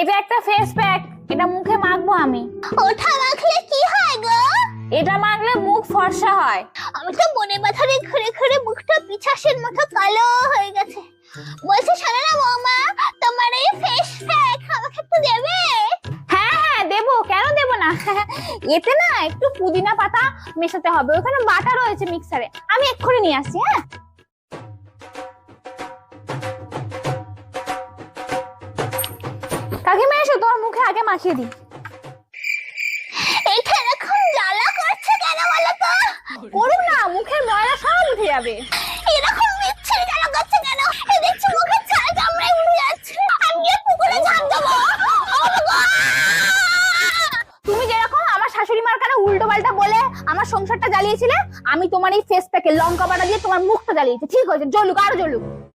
এটা একটা face pack এটা মুখে মাখবো আমি। ওঠা মাখলে কি হয় গো? এটা মাখলে মুখ ফর্সা হয়। আমি তো মনে মাথারে ঘুরে ঘুরে মুখটা পিছাসের মতো কালো হয়ে গেছে। বলছি শোনো না বৌমা তোমার এই ফেস প্যাক আমাকে একটু দেবে? হ্যাঁ হ্যাঁ দেবো। কেন দেবো না? এতে না একটু পুদিনা পাতা মেশাতে হবে। ওখানে বাটা রয়েছে মিক্সারে আমি এক্ষুনি নিয়ে আসছি হ্যাঁ? কাকিমা এসো তোমার মুখে আগে মাখিয়ে দিই। এটা এরকম জ্বালা করছে কেন বলো তো করুক না মুখের ময়লা সব উঠে যাবে। এরকম মিচ্ছে জ্বালা করছে কেন? এ দেখছি মুখের ছাল চামড়ায় উঠে যাচ্ছে। আমি গিয়ে পুকুরে ঝাঁপ দেবো! তুমি যেরকম আমার শাশুড়ি মার কানে উল্টো পাল্টা বলে আমার সংসারটা জ্বালিয়েছিলে আমি তোমার এই ফেস প্যাকে লঙ্কা বাটা দিয়ে তোমার মুখটা জ্বালিয়েছি। ঠিক হয়েছে জ্বলুক আরও জ্বলুক।